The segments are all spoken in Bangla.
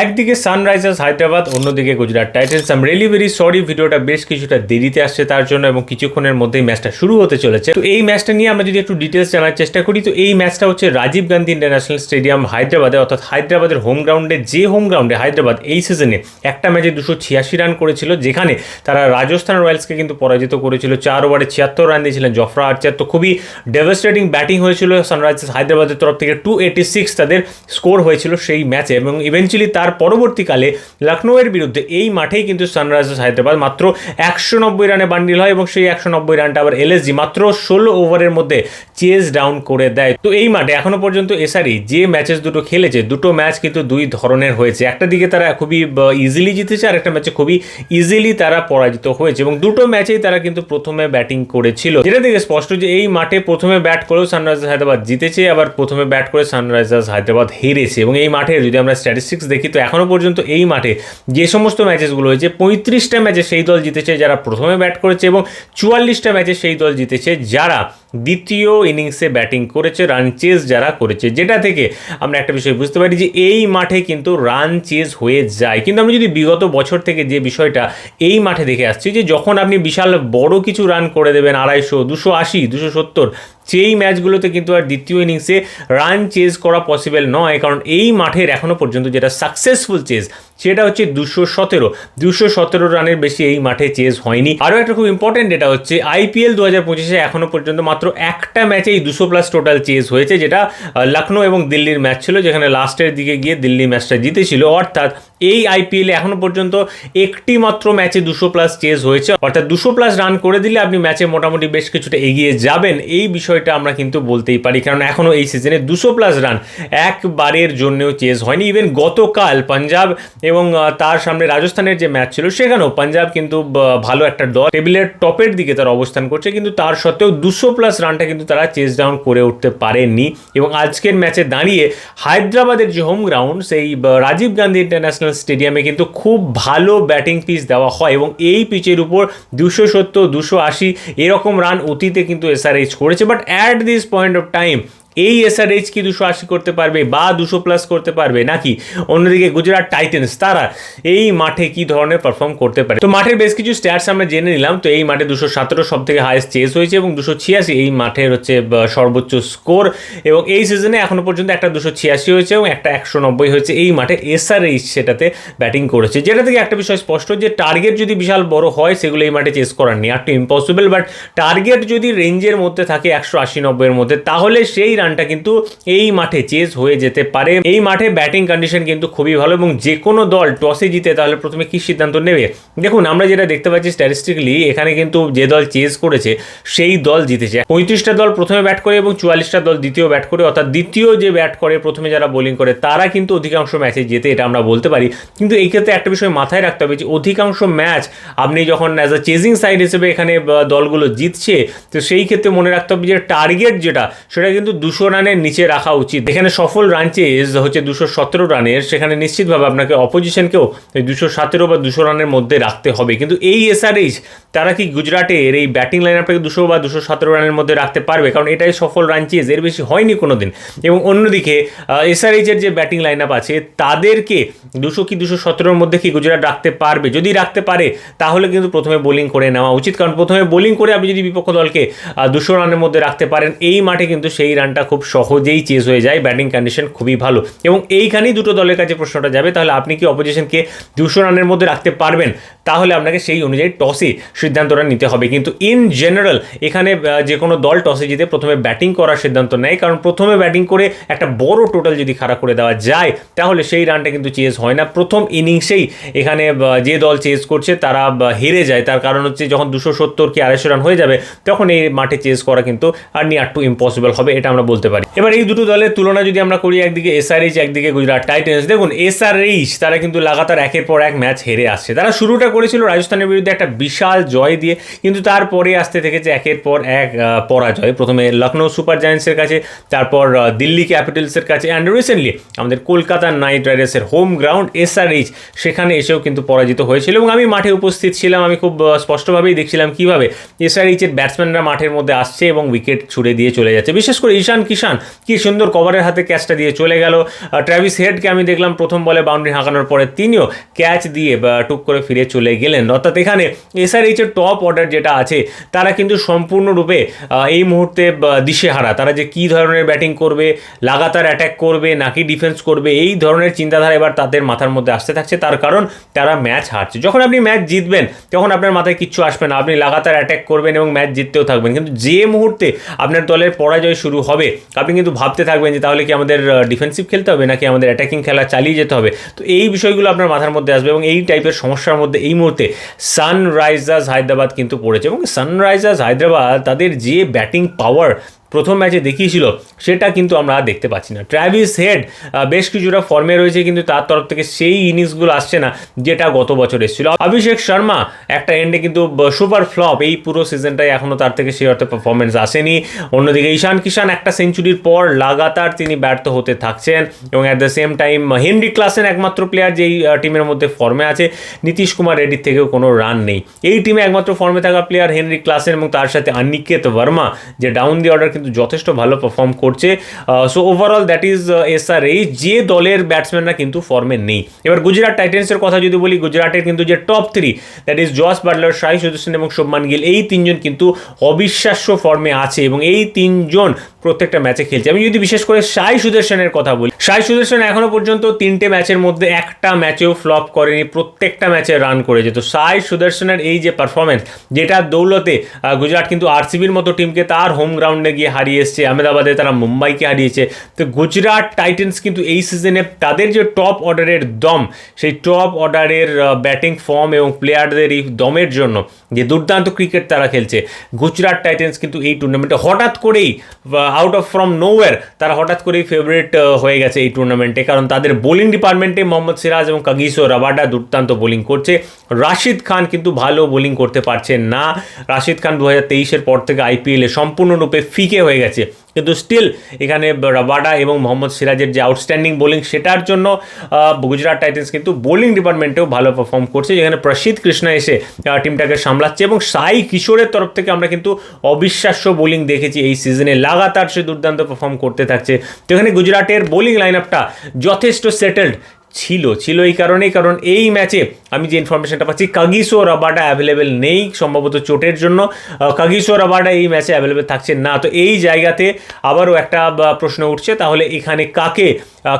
একদিকে সানরাইজার্স, হায়দ্রাবাদ, অন্যদিকে Gujarat Titans. I'm really very sorry ভিডিওটা বেশ কিছুটা দেরিতে আসছে তার জন্য এবং কিছুক্ষণের মধ্যেই ম্যাচটা শুরু হতে চলেছে। তো এই ম্যাচটা নিয়ে আমরা যদি একটু ডিটেলস জানার চেষ্টা করি, তো এই ম্যাচটা হচ্ছে রাজীব গান্ধী ইন্টারন্যাশনাল স্টেডিয়াম হায়দ্রাবাদে, অর্থাৎ হায়দ্রাবাদের হোম গ্রাউন্ডে যে হোম গ্রাউন্ডে হায়দ্রাবাদ এই সিজনে একটা ম্যাচে দুশো ছিয়াশি রান করেছিল, যেখানে তারা রাজস্থান রয়্যালসকে কিন্তু পরাজিত করেছিল। চার ওভারে ছিয়াত্তর রান দিয়েছিলেন জফরা আর্চার। তো খুবই ডেভাস্টেটিং ব্যাটিং হয়েছিল সানরাইজার্স হায়দ্রাবাদের তরফ থেকে। টু এইটি সিক্স তাদের স্কোর হয়েছিল সেই ম্যাচে এবং ইভেনচুয়ালি তার পরবর্তীকালে লখনৌয়ের বিরুদ্ধে এই মাঠেই কিন্তু সানরাইজার্স হায়দ্রাবাদ মাত্র একশো নব্বই রানে বান্ডিল হয় এবং সেই একশো নব্বই রানটা আবার এলএসজি মাত্র ষোলো ওভারের মধ্যে চেজ ডাউন করে দেয়। তো এই মাঠে এখনও পর্যন্ত এসআরই যে ম্যাচেস দুটো খেলেছে, দুটো ম্যাচ কিন্তু দুই ধরনের হয়েছে। একটা দিকে তারা খুবই ইজিলি জিতেছে আর একটা ম্যাচে খুবই ইজিলি তারা পরাজিত হয়েছে এবং দুটো ম্যাচেই তারা কিন্তু প্রথমে ব্যাটিং করেছিল। যেটা থেকে স্পষ্ট যে এই মাঠে প্রথমে ব্যাট করেও সানরাইজার্স হায়দ্রাবাদ জিতেছে, আবার প্রথমে ব্যাট করে সানরাইজার্স হায়দ্রাবাদ হেরেছে এবং এই মাঠে যদি আমরা স্ট্যাটিস্টিক্স দেখি তো এখনও পর্যন্ত এই মাঠে যে সমস্ত ম্যাচেসগুলো হয়েছে, পঁয়ত্রিশটা ম্যাচে সেই দল জিতেছে যারা প্রথমে ব্যাট করেছে এবং চুয়াল্লিশটা ম্যাচে সেই দল জিতেছে যারা দ্বিতীয় ইনিংসে ব্যাটিং করেছে রান চেজ যারা করেছে, যেটা থেকে আমরা একটা বিষয় বুঝতে পারি যে এই মাঠে কিন্তু রান চেজ হয়ে যায়। কিন্তু আমরা যদি বিগত বছর থেকে যে বিষয়টা এই মাঠে দেখে আসছি যে যখন আপনি বিশাল বড় কিছু রান করে দেবেন, আড়াইশো, দুশো আশি, দুশো সত্তর, সেই ম্যাচগুলোতে কিন্তু আর দ্বিতীয় ইনিংসে রান চেজ করা পসিবল নয়। কারণ এই মাঠের এখনও পর্যন্ত যেটা সাকসেসফুল চেজ সেটা হচ্ছে দুশো সতেরো। দুশো সতেরো রানের বেশি এই মাঠে চেজ হয়নি। আরও একটা খুব ইম্পর্টেন্ট এটা হচ্ছে আইপিএল দু হাজার পঁচিশে এখনও পর্যন্ত মাত্র একটা ম্যাচেই দুশো প্লাস টোটাল চেজ হয়েছে, যেটা লখনৌ এবং দিল্লির ম্যাচ ছিল, যেখানে লাস্টের দিকে গিয়ে দিল্লি ম্যাচটা জিতেছিল। অর্থাৎ এই আইপিএলে এখনও পর্যন্ত একটি মাত্র ম্যাচে দুশো প্লাস চেজ হয়েছে। অর্থাৎ দুশো প্লাস রান করে দিলে আপনি ম্যাচে মোটামুটি বেশ কিছুটা এগিয়ে যাবেন। এই বিষয়টা আমরা কিন্তু বলতেই পারি, কারণ এখনও এই সিজনে দুশো প্লাস রান একবারের জন্যও চেজ হয়নি। ইভেন গতকাল পাঞ্জাব এবং তার সামনে রাজস্থানের যে ম্যাচ ছিল, সেখানেও পাঞ্জাব কিন্তু ভালো একটা দল। টেবিলের টপের দিকে তার অবস্থান করছে, কিন্তু তার সত্ত্বেও দুশো প্লাস রানটা কিন্তু তারা চেজ ডাউন করে উঠতে পারেননি এবং আজকের ম্যাচে দাঁড়িয়ে হায়দ্রাবাদের যে হোম গ্রাউন্ড সেই রাজীব গান্ধী ইন্টারন্যাশনাল স্টেডিয়ামে কিন্তু খুব ভালো ব্যাটিং পিচ দেওয়া হয় এবং এই পিচের উপর দুশো সত্তর, দুশো আশি এরকম রান অতীতে কিন্তু এসআরএইচ করেছে। But at this point of time এই এসআরএইচ কি দুশো আশি করতে পারবে বা দুশো প্লাস করতে পারবে নাকি? অন্যদিকে গুজরাট টাইটেন্স তারা এই মাঠে কি ধরনের পারফর্ম করতে পারে? তো মাঠের বেশ কিছু স্ট্যাটস আমরা জেনে নিলাম। তো এই মাঠে দুশো সতেরো সব থেকে হায়েস্ট চেস হয়েছে এবং দুশো ছিয়াশি এই মাঠের হচ্ছে সর্বোচ্চ স্কোর এবং এই সিজনে এখনও পর্যন্ত একটা দুশো ছিয়াশি হয়েছে এবং একটা একশো নব্বই হয়েছে। এই মাঠে এসআরএইচ সেটাতে ব্যাটিং করেছে। যেটা থেকে একটা বিষয় স্পষ্ট যে টার্গেট যদি বিশাল বড় হয়, সেগুলো এই মাঠে চেস করার নেই। একটু ইম্পসিবল বাট টার্গেট যদি রেঞ্জের মধ্যে থাকে একশো আশি নব্বইয়ের মধ্যে, তাহলে সেই রানটা কিন্তু এই মাঠে চেজ হয়ে যেতে পারে। এই মাঠে ব্যাটিং কন্ডিশন কিন্তু খুবই ভালো এবং যে কোনো দল টসে জিতে তাহলে প্রথমে কি সিদ্ধান্ত নেবে? দেখুন, আমরা যেটা দেখতে পাচ্ছি স্ট্যাটিস্টিক্যালি এখানে কিন্তু যে দল চেজ করেছে, সেই দল জিতেছে। পঁয়ত্রিশটা দল প্রথমে ব্যাট করে এবং চুয়াল্লিশটা দল দ্বিতীয় ব্যাট করে, অর্থাৎ দ্বিতীয় যে ব্যাট করে, প্রথমে যারা বোলিং করে, তারা কিন্তু অধিকাংশ ম্যাচে জেতে এটা আমরা বলতে পারি। কিন্তু এই ক্ষেত্রে একটা বিষয় মাথায় রাখতে হবে যে, অধিকাংশ ম্যাচ আপনি যখন অ্যাজ আ চেজিং সাইড হিসেবে এখানে দলগুলো জিতছে, তো সেই ক্ষেত্রে মনে রাখতে হবে যে টার্গেট যেটা, সেটা কিন্তু দুশো রানের নিচে রাখা উচিত। এখানে সফল রান চেজ হচ্ছে দুশো সতেরো রানের, সেখানে নিশ্চিতভাবে আপনাকে অপোজিশনকেও দুশো সতেরো বা দুশো রানের মধ্যে রাখতে হবে। কিন্তু এই এসআরএইচ তারা কি গুজরাটের এই ব্যাটিং লাইন আপটাকে দুশো বা দুশো সতেরো রানের মধ্যে রাখতে পারবে? কারণ এটাই সফল রান চেজ এর বেশি হয়নি কোনো দিন এবং অন্যদিকে এসআরএইচের যে ব্যাটিং লাইন আপ আছে, তাদেরকে দুশো কি দুশো সতেরোর মধ্যে কি গুজরাট রাখতে পারবে? যদি রাখতে পারে, তাহলে কিন্তু প্রথমে বোলিং করে নেওয়া উচিত। কারণ প্রথমে বোলিং করে আপনি যদি বিপক্ষ দলকে দুশো রানের মধ্যে রাখতে পারেন, এই মাঠে কিন্তু সেই রানটা খুব সহজেই চেজ হয়ে যায় ব্যাটিং কন্ডিশন খুবই ভালো। এবং এইখানেই দুটো দলের কাছে প্রশ্নটা যাবে, তাহলে আপনি কি অপোজিশনকে দুশো রানের মধ্যে রাখতে পারবেন? তাহলে আপনাকে সেই অনুযায়ী টসে সিদ্ধান্তটা নিতে হবে। কিন্তু ইন জেনারেল এখানে যে কোনো দল টসে জিতে প্রথমে ব্যাটিং করার সিদ্ধান্ত নেয়। কারণ প্রথমে ব্যাটিং করে একটা বড় টোটাল যদি খারাপ করে দেওয়া যায়, তাহলে সেই রানটা কিন্তু চেজ হয় না। প্রথম ইনিংসেই এখানে যে দল চেজ করছে, তারা হেরে যায়। তার কারণ হচ্ছে, যখন দুশো সত্তর কি আড়াইশো রান হয়ে যাবে, তখন এই মাঠে চেজ করা কিন্তু আর নিয়ার টু ইম্পসিবল হবে। এটা আমরা বলতে পারি। এবার এই দুটো দলের তুলনা যদি আমরা করি, একদিকে এসআরএইচ একদিকে গুজরাট টাইটেন্স। দেখুন এসআরএইচ তারা কিন্তু লাগাতার একের পর এক ম্যাচ হেরে আসছে। তারা শুরুটা করেছিল রাজস্থানের বিরুদ্ধে একটা বিশাল জয় দিয়ে, কিন্তু তারপরে আসতে থেকেছে একের পর এক পরাজয়। প্রথমে লখনৌ সুপার জায়ান্টসের কাছে, তারপর দিল্লি ক্যাপিটালসের কাছে অ্যান্ড রিসেন্টলি আমাদের কলকাতা নাইট রাইডার্সের হোম গ্রাউন্ড এসআরএইচ সেখানে এসেও কিন্তু পরাজিত হয়েছিল। এবং আমি মাঠে উপস্থিত ছিলাম, আমি খুব স্পষ্টভাবেই দেখছিলাম কীভাবে এসআরএইচের ব্যাটসম্যানরা মাঠের মধ্যে আসছে এবং উইকেট ছুড়ে দিয়ে চলে যাচ্ছে। বিশেষ করে ঈশান কিষান কি সুন্দর কভারের হাতে ক্যাচটা দিয়ে চলে গেল। ট্র্যাভিস হেডকে আমি দেখলাম প্রথম বলে বাউন্ডারি হাঁকানোর পরে তিনিও ক্যাচ দিয়ে টুক করে ফিরে চলে গেলেন। অর্থাৎ এখানে এসআরএইচের টপ অর্ডার যেটা আছে, তারা কিন্তু সম্পূর্ণরূপে এই মুহূর্তে দিশেহারা। তারা যে কী ধরনের ব্যাটিং করবে, লাগাতার অ্যাটাক করবে, নাকি ডিফেন্স করবে, এই ধরনের চিন্তাধারা এবার তাদের মাথার মধ্যে আসতে থাকছে। তার কারণ তারা ম্যাচ হারছে। যখন আপনি ম্যাচ জিতবেন, তখন আপনার মাথায় কিচ্ছু আসবে না। আপনি লাগাতার অ্যাটাক করবেন এবং ম্যাচ জিততেও থাকবেন। কিন্তু যে মুহূর্তে আপনার দলের পরাজয় শুরু হবে আপনি কিন্তু ভাবতে থাকবেন যে তাহলে কি আমাদের ডিফেন্সিভ খেলতে হবে নাকি আমাদের অ্যাটাকিং খেলা চালিয়ে যেতে হবে? তো এই বিষয়গুলো আপনার মাথার মধ্যে আসবে এবং এই টাইপের সমস্যার মধ্যে এই মুহূর্তে সানরাইজার্স হায়দ্রাবাদ কিন্তু পড়েছে এবং সানরাইজার্স হায়দ্রাবাদ তাদের যে ব্যাটিং পাওয়ার প্রথম ম্যাচে দেখিয়েছিল, সেটা কিন্তু আমরা দেখতে পাচ্ছি না। ট্র্যাভিস হেড বেশ কিছুটা ফর্মে রয়েছে, কিন্তু তার তরফ থেকে সেই ইনিংসগুলো আসছে না, যেটা গত বছর এসেছিল। অভিষেক শর্মা, একটা এন্ডে কিন্তু সুপার ফ্লপ এই পুরো সিজনটাই এখনও তার থেকে সেই অর্থে পারফরমেন্স আসেনি। অন্যদিকে ঈশান কিষান, একটা সেঞ্চুরির পর লাগাতার তিনি ব্যর্থ হতে থাকছেন, এবং at the same time Henry Klaasen একমাত্র প্লেয়ার যেই টিমের মধ্যে ফর্মে আছে, নীতিশ কুমার রেড্ডির থেকেও কোনো রান নেই। এই টিমে একমাত্র ফর্মে থাকা প্লেয়ার হেনরি ক্লাসেন এবং তার সাথে অনিকেত বর্মা, যে ডাউন দি অর্ডার কিন্তু যথেষ্ট ভালো পারফর্ম করছে। So overall that is S R এই যে দলের ব্যাটসম্যানরা কিন্তু ফর্মে নেই। এবার গুজরাট টাইটেন্সের কথা যদি বলি গুজরাটের কিন্তু যে top three that is Jos Buttler Sai Sudharsan এবং শুভমান গিল এই তিনজন কিন্তু অবিশ্বাস্য ফর্মে আছে এবং এই তিনজন প্রত্যেকটা ম্যাচে খেলছে। আমি যদি বিশেষ করে সাই সুদর্শনের কথা বলি সাই সুদর্শন এখনও পর্যন্ত তিনটে ম্যাচের মধ্যে একটা ম্যাচেও ফ্লপ করেনি, প্রত্যেকটা ম্যাচে রান করেছে। তো সাই সুদর্শনের এই যে পারফরমেন্স যেটা দৌলতে গুজরাট কিন্তু আরসিবির মতো টিমকে তার হোম গ্রাউন্ডে গিয়ে হারিয়ে এসছে, আহমেদাবাদে তারা মুম্বাইকে হারিয়েছে। তো গুজরাট টাইটেন্স কিন্তু এই সিজনে তাদের যে টপ অর্ডারের দম, সেই টপ অর্ডারের ব্যাটিং ফর্ম এবং প্লেয়ারদের এই দমের জন্য যে দুর্দান্ত ক্রিকেট তারা খেলছে। গুজরাট টাইটেন্স কিন্তু এই টুর্নামেন্টে হঠাৎ করেই আউট অফ ফ্রম নোওয়ার তারা হঠাৎ করেই ফেভারিট হয়ে গেছে এই টুর্নামেন্টে কারণ তাদের বোলিং ডিপার্টমেন্টে মোহাম্মদ সিরাজ এবং কাগিসো রাবাডা দুর্দান্ত বোলিং করছে। রাশিদ খান কিন্তু ভালো বোলিং করতে পারছেন না। রাশিদ খান দু হাজার তেইশের পর থেকে আইপিএলে সম্পূর্ণরূপে ফিকে হয়ে গেছে। কিন্তু স্টিল এখানে রাবাডা এবং মোহাম্মদ সিরাজের যে আউটস্ট্যান্ডিং বোলিং সেটার জন্য গুজরাট টাইটেন্স কিন্তু বোলিং ডিপার্টমেন্টেও ভালো পারফর্ম করছে। যেখানে প্রসিদ্ধ কৃষ্ণা এসে টিমটাকে সামলাচ্ছে এবং সাই কিশোরের তরফ থেকে আমরা কিন্তু অবিশ্বাস্য বোলিং দেখেছি এই সিজনে লাগাতার সে দুর্দান্ত পারফর্ম করতে থাকছে। তো এখানে গুজরাটের বোলিং লাইন আপটা যথেষ্ট সেটেলড ছিল ছিল এই কারণেই। কারণ এই ম্যাচে আমি যে ইনফরমেশনটা পাচ্ছি কাগিসো রাবাডা অ্যাভেলেবেল নেই সম্ভবত চোটের জন্য। কাগিসো রাবাডা এই ম্যাচে অ্যাভেলেবেল থাকছে না। তো এই জায়গাতে আবারও একটা প্রশ্ন উঠছে, তাহলে এখানে কাকে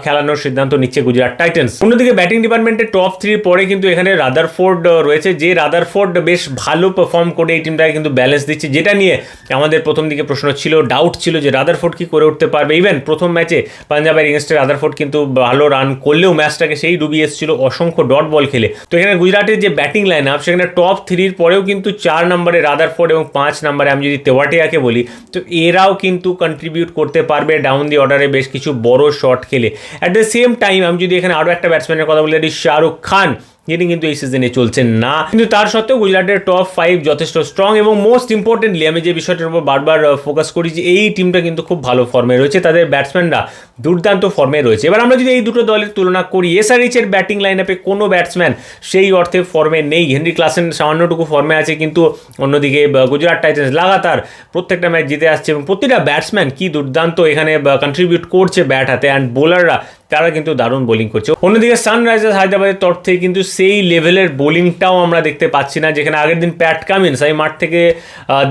খেলানোর সিদ্ধান্ত নিচ্ছে গুজরাট টাইটেন্স অন্যদিকে ব্যাটিং ডিপার্টমেন্টের টপ থ্রির পরে কিন্তু এখানে রাদারফোর্ড রয়েছে, যে রাদারফোর্ড বেশ ভালো পারফর্ম করে এই টিমটাকে কিন্তু ব্যালেন্স দিচ্ছে। যেটা নিয়ে আমাদের প্রথম দিকে প্রশ্ন ছিল ডাউট ছিল যে রাদারফোর্ড কি করে উঠতে পারবে। ইভেন প্রথম ম্যাচে পাঞ্জাবের এগেনস্টে রাদারফোর্ড কিন্তু ভালো রান করলেও ম্যাচটাকে সেই ডুবিয়ে এসেছিল। অসংখ্য ডট বল খেলে। তো এখানে গুজরাটের যে ব্যাটিং লাইন আপ সেখানে টপ থ্রির পরেও কিন্তু চার নম্বরে রাদারফোর্ড এবং পাঁচ নম্বরে আমি যদি তেওয়াটিয়াকে বলি, তো এরাও কিন্তু কন্ট্রিবিউট করতে পারবে ডাউন দি অর্ডারে বেশ কিছু বড় শট খেলে। অ্যাট দ্য সেম টাইম আমি যদি এখানে আরও একটা ব্যাটসম্যানের কথা বলি শাহরুখ খান যিনি কিন্তু এই সিজনে চলছেন না। কিন্তু তার সত্ত্বেও গুজরাটের টপ ফাইভ যথেষ্ট স্ট্রং এবং মোস্ট ইম্পর্টেন্টলি আমি যে বিষয়টার উপর বারবার ফোকাস করি যে এই টিমটা কিন্তু খুব ভালো ফর্মে রয়েছে। তাদের ব্যাটসম্যানরা দুর্দান্ত ফর্মে রয়েছে। এবার আমরা যদি এই দুটো দলের তুলনা করি এসআরএইচ এর ব্যাটিং লাইন আপে কোনো ব্যাটসম্যান সেই অর্থে ফর্মে নেই। হেনরি ক্লাসেন সামান্যটুকু ফর্মে আছে, কিন্তু অন্যদিকে গুজরাট টাইটেন্স লাগাতার প্রত্যেকটা ম্যাচ জিতে আসছে এবং প্রতিটা ব্যাটসম্যান কি দুর্দান্ত এখানে কন্ট্রিবিউট করছে ব্যাট হাতে। অ্যান্ড বোলাররা তারা কিন্তু দারুণ বোলিং করছে। অন্যদিকে সানরাইজার্স হায়দ্রাবাদের তরফ থেকে কিন্তু সেই লেভেলের বোলিংটাও আমরা দেখতে পাচ্ছি না, যেখানে আগের দিন প্যাট কামিন্স আমি মাঠ থেকে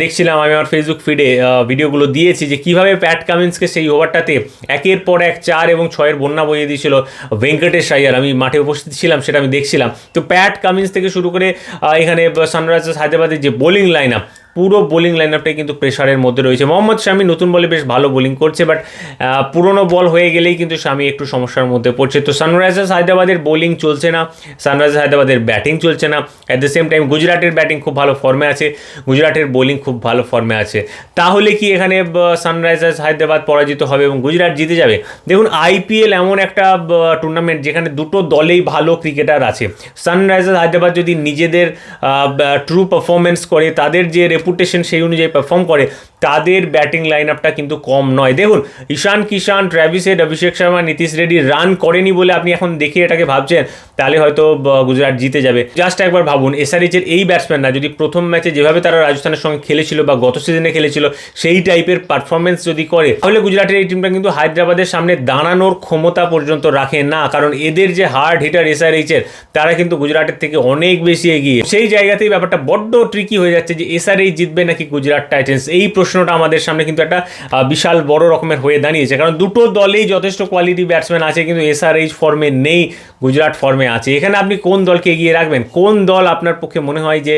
দেখছিলাম, আমি আমার ফেসবুক ফিডে ভিডিওগুলো দিয়েছি যে কীভাবে প্যাট কামিন্সকে সেই ওভারটাতে একের পর এক চার এবং ছয়ের বন্যা বইয়ে দিয়েছিল ভেঙ্কটেশ আইয়ার আমি মাঠে উপস্থিত ছিলাম, সেটা আমি দেখছিলাম। তো প্যাট কামিন্স থেকে শুরু করে এখানে সানরাইজার্স হায়দ্রাবাদের যে bowling line up bowling line line আপটাই কিন্তু প্রেশারের মধ্যে রয়েছে। মোহাম্মদ শামি নতুন বলে বেশ ভালো বোলিং করছে বাট পুরনো বল হয়ে গেলেই কিন্তু শামি একটু সমস্যার মধ্যে পড়ছে। তো সানরাইজার্স হায়দ্রাবাদের বোলিং চলছে না সানরাইজার্স হায়দ্রাবাদের ব্যাটিং চলছে না। অ্যাট দ্য সেম টাইম গুজরাটের ব্যাটিং খুব ভালো ফর্মে আছে, গুজরাটের বোলিং খুব ভালো ফর্মে আছে। তাহলে কি এখানে সানরাইজার্স হায়দ্রাবাদ পরাজিত হবে এবং গুজরাট জিতে যাবে? দেখুন আইপিএল এমন একটা টুর্নামেন্ট যেখানে দুটো দলেই ভালো ক্রিকেটার আছে। সানরাইজার্স হায়দ্রাবাদ যদি নিজেদের ট্রু পারফরমেন্স করে, তাদের যে রেপুটেশন সেই অনুযায়ী পারফর্ম করে। তাদের ব্যাটিং লাইন আপটা কিন্তু কম নয়। দেখুন, Ishan, Kishan, Travis Head Abhishek Sharma, Nitish Reddy run করেনি বলে আপনি এখন দেখে এটাকে ভাবছেন, তাহলে হয়তো গুজরাট জিতে যাবে। জাস্ট একবার ভাবুন এসআরএইচ এর এই ব্যাটসম্যানরা যদি প্রথম ম্যাচে যেভাবে তারা রাজস্থানের সঙ্গে খেলেছিল বা গত সিজনে খেলেছিল, সেই টাইপের পারফরমেন্স যদি করে, তাহলে গুজরাটের এই টিমটা কিন্তু হায়দ্রাবাদের সামনে দাঁড়ানোর ক্ষমতা পর্যন্ত রাখে না। কারণ এদের যে হার্ড হিটার এসআরএইচ এর, তারা কিন্তু গুজরাটের থেকে অনেক বেশি এগিয়ে। সেই জায়গাতেই ব্যাপারটা বড্ড ট্রিকি হয়ে যাচ্ছে যে এসআরএইচ জিতবে নাকি গুজরাট টাইটেন্স এই প্রশ্নটা আমাদের সামনে কিন্তু একটা বিশাল বড় রকমের হয়ে দাঁড়িয়েছে। কারণ দুটো দলেই যথেষ্ট কোয়ালিটি ব্যাটসম্যান আছে, কিন্তু এসআরএইচ ফর্মে নেই গুজরাট ফর্মে আছে। এখানে আপনি কোন দলকে এগিয়ে রাখবেন? কোন দল আপনার পক্ষে মনে হয় যে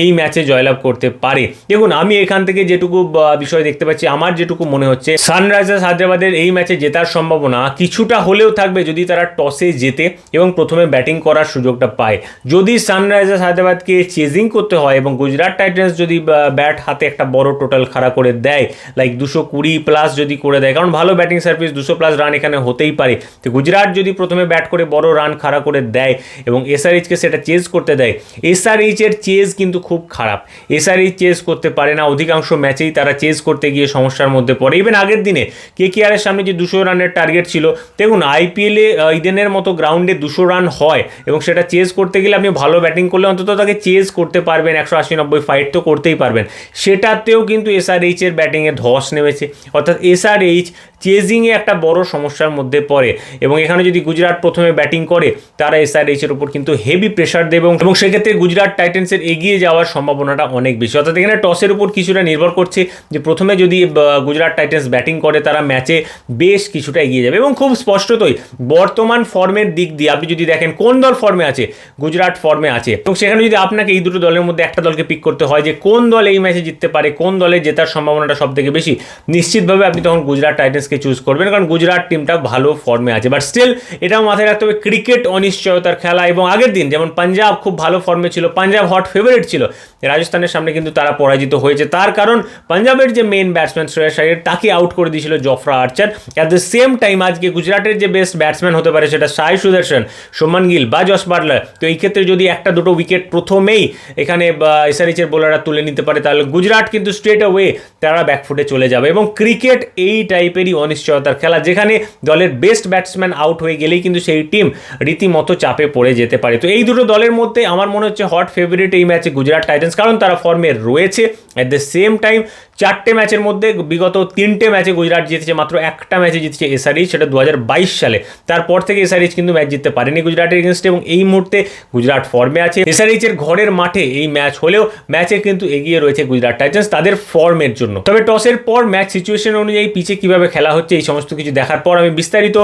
এই ম্যাচে জয়লাভ করতে পারে? দেখুন, আমি এখান থেকে যেটুকু বিষয় দেখতে পাচ্ছি, আমার যেটুকু মনে হচ্ছে সানরাইজার্স হায়দ্রাবাদের এই ম্যাচে জেতার সম্ভাবনা কিছুটা হলেও থাকবে যদি তারা টসে জেতে এবং প্রথমে ব্যাটিং করার সুযোগটা পায়। যদি সানরাইজার্স হায়দ্রাবাদকে চেজিং করতে হয় এবং গুজরাট টাইটেন্স যদি ব্যাট হাতে একটা বড় টোটাল খাড়া করে দেয়। লাইক দুশো কুড়ি প্লাস যদি করে দেয়। কারণ ভালো ব্যাটিং সার্ভিস দুশো প্লাস রান এখানে হতেই পারে। তো গুজরাট যদি প্রথমে ব্যাট করে বড় রান খাড়া করে দেয় এবং এসআরএইচকে সেটা চেজ করতে দেয় এসআরএইচ এর চেজ কিন্তু খুব খারাপ। এসআরএইচ চেজ করতে পারে না। অধিকাংশ ম্যাচেই তারা চেজ করতে গিয়ে সমস্যার মধ্যে পড়ে। ইভেন আগের দিনে কে কে আরের সামনে যে দুশো রানের টার্গেট ছিল, দেখুন আইপিএলে ইডেনের মতো গ্রাউন্ডে দুশো রান হয় এবং সেটা চেজ করতে গেলে আপনি ভালো ব্যাটিং করলে অন্তত তাকে চেজ করতে পারবেন। একশো আশি নব্বই ফাইট তো করতেই পারবেন। সেটাতেও কিন্তু এসআরএইচ এর ব্যাটিংয়ে ধস নেমেছে। অর্থাৎ এসআরএইচ চেজিংয়ে একটা বড় সমস্যার মধ্যে পড়ে। এবং এখানে যদি গুজরাট প্রথমে ব্যাটিং করে, তারা এসআরএইচ এর উপর কিন্তু হেভি প্রেশার দেবে এবং- সেক্ষেত্রে গুজরাট টাইটেন্সের এগিয়ে যাওয়ার সম্ভাবনাটা অনেক বেশি। অর্থাৎ এখানে টসের উপর কিছুটা নির্ভর করছে যে প্রথমে যদি গুজরাট টাইটেন্স ব্যাটিং করে, তারা ম্যাচে বেশ কিছুটা এগিয়ে যাবে। এবং খুব স্পষ্টতই, বর্তমান ফর্মের দিক দিয়ে আপনি যদি দেখেন, কোন দল ফর্মে আছে? গুজরাট ফর্মে আছে। এবং সেখানে যদি আপনাকে এই দুটো দলের মধ্যে একটা দলকে পিক করতে হয় যে কোন দল এই ম্যাচে জিততে পারে, কোন দলে জেতার সম্ভাবনাটা সব থেকে বেশি, নিশ্চিতভাবে আপনি তখন গুজরাট টাইটেন্সকে চুজ করবেন, কারণ গুজরাট টিমটা ভালো ফর্মে আছে। বাট স্টিল এটাও মাথায় রাখতে হবে ক্রিকেট অনিশ্চয়তার খেলা। এবং আগের দিন যেমন পাঞ্জাব খুব ভালো ফর্মে ছিল পাঞ্জাব হট ফেভারিট ছিল রাজস্থানের সামনে কিন্তু তারা পরাজিত হয়েছে। তার কারণ পাঞ্জাবের যে মেন ব্যাটসম্যান শ্রেয়াস আয়ার তাকে আউট করে দিয়েছিল Jofra Archer. At the same time আজকে গুজরাটের যে বেস্ট ব্যাটসম্যান হতে পারে সেটা সাই সুদর্শন, সুমন গিল বা জস বাটলার তো এই ক্ষেত্রে যদি একটা দুটো উইকেট প্রথমেই এখানে এসআরএইচের বোলাররা তুলে নিতে পারে, তাহলে গুজরাট কিন্তু স্ট্রেট অ্যাওয়ে তারা ব্যাকফুটে চলে যাবে। এবং ক্রিকেট এই টাইপেরই অনিশ্চয়তার খেলা, যেখানে দলের বেস্ট ব্যাটসম্যান আউট হয়ে গেলেই কিন্তু সেই টিম রীতিমতো চাপে পড়ে যেতে পারে। তো এই দুটো দলের মধ্যে আমার মনে হচ্ছে হট ফেভারিট এই ম্যাচে গুজরাট টাইটেন্স কারণ তারা ফর্মে রয়েছে। অ্যাট দ্য সেম টাইম চারটে ম্যাচের মধ্যে বিগত তিনটে ম্যাচে গুজরাট জিতেছে, মাত্র একটা ম্যাচে জিতেছে এসআরএইচ সেটা দু হাজার বাইশ সালে। তারপর থেকে এসআরএইচ কিন্তু ম্যাচ জিততে পারেনি গুজরাটের এগেনস্টে এবং এই মুহূর্তে গুজরাট ফর্মে আছে। এসআরএইচ এর ঘরের মাঠে এই ম্যাচ হলেও ম্যাচে কিন্তু এগিয়ে রয়েছে গুজরাট টাইটেন্স তাদের ফর্মের জন্য। তবে টসের পর ম্যাচ সিচুয়েশন অনুযায়ী পিচে কীভাবে খেলা হচ্ছে, এই সমস্ত কিছু দেখার পর আমি বিস্তারিত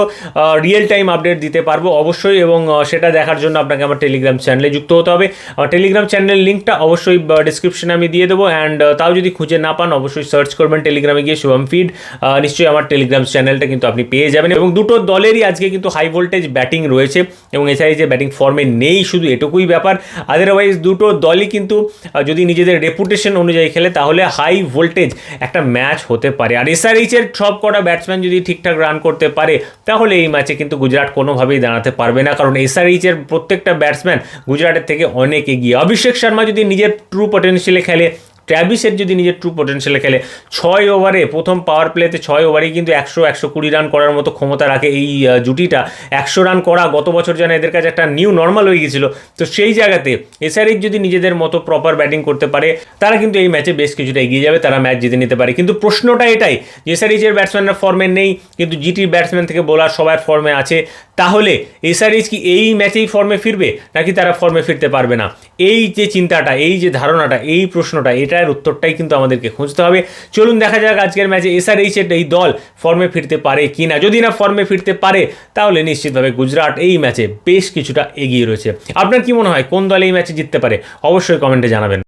রিয়েল টাইম আপডেট দিতে পারব অবশ্যই এবং সেটা দেখার জন্য আপনাকে আমার টেলিগ্রাম চ্যানেলে যুক্ত হতে হবে। আমার টেলিগ্রাম চ্যানেলের লিঙ্কটা অবশ্যই ডিসক্রিপশনে আমি দিয়ে দেবো অ্যান্ড তাও যদি খুঁজে না পান, অবশ্যই সার্চ করবেন টেলিগ্রামে গিয়ে শুভম ফিড নিশ্চয়ই আমার টেলিগ্রাম চ্যানেলটা কিন্তু আপনি পেয়ে যাবেন এবং দুটো দলেরই আজকে কিন্তু হাই ভোল্টেজ ব্যাটিং রয়েছে এবং এছাড়া যে ব্যাটিং ফর্মে নেই, শুধু এটুকুই ব্যাপার। আদারওয়াইজ দুটো দলই কিন্তু যদি নিজেদের রেপুটেশন অনুযায়ী খেলে, তাহলে হাই ভোল্টেজ একটা ম্যাচ হতে পারে। আর এসআরএইচের সব কটা ব্যাটসম্যান যদি ঠিকঠাক রান করতে পারে, তাহলে এই ম্যাচে কিন্তু গুজরাট কোনোভাবেই দাঁড়াতে পারবে না। কারণ এসআরএইচ এর প্রত্যেকটা ব্যাটসম্যান গুজরাটের থেকে অনেক এগিয়ে। অভিষেক শর্মা যদি নিজের ট্রু পটেনশিয়ালে খেলে ট্র্যাভিসের যদি নিজের ট্রু পটেনশিয়ালে খেলে, ছয় ওভারে প্রথম পাওয়ার প্লেতে ছয় ওভারেই কিন্তু একশো একশো কুড়ি রান করার মতো ক্ষমতা রাখে এই জুটিটা। একশো রান করা গত বছর যেন এদের কাছে একটা নিউ নর্মাল হয়ে গিয়েছিল। তো সেই জায়গাতে এসআরএইচ যদি নিজেদের মতো প্রপার ব্যাটিং করতে পারে, তারা কিন্তু এই ম্যাচে বেশ কিছুটা এগিয়ে যাবে, তারা ম্যাচ জিতে নিতে পারে। কিন্তু প্রশ্নটা এটাই, যে এসআরএইচের ব্যাটসম্যানরা ফর্মে নেই, কিন্তু জিটির ব্যাটসম্যান থেকে বোলার সবার ফর্মে আছে, তাহলে এসআরএইচ কি এই ম্যাচেই ফর্মে ফিরবে, নাকি তারা ফর্মে ফিরতে পারবে না? এই যে চিন্তাটা, এই যে ধারণাটা, এই প্রশ্নটা এটার উত্তরটাই কিন্তু আমাদেরকে খুঁজতে হবে। চলুন দেখা যাক আজকের ম্যাচে এসআরএইচের এই দল ফর্মে ফিরতে পারে কি না যদি না ফর্মে ফিরতে পারে, তাহলে নিশ্চিতভাবে গুজরাট এই ম্যাচে বেশ কিছুটা এগিয়ে রয়েছে। আপনার কি মনে হয়, কোন দল এই ম্যাচে জিততে পারে? অবশ্যই কমেন্টে জানাবেন।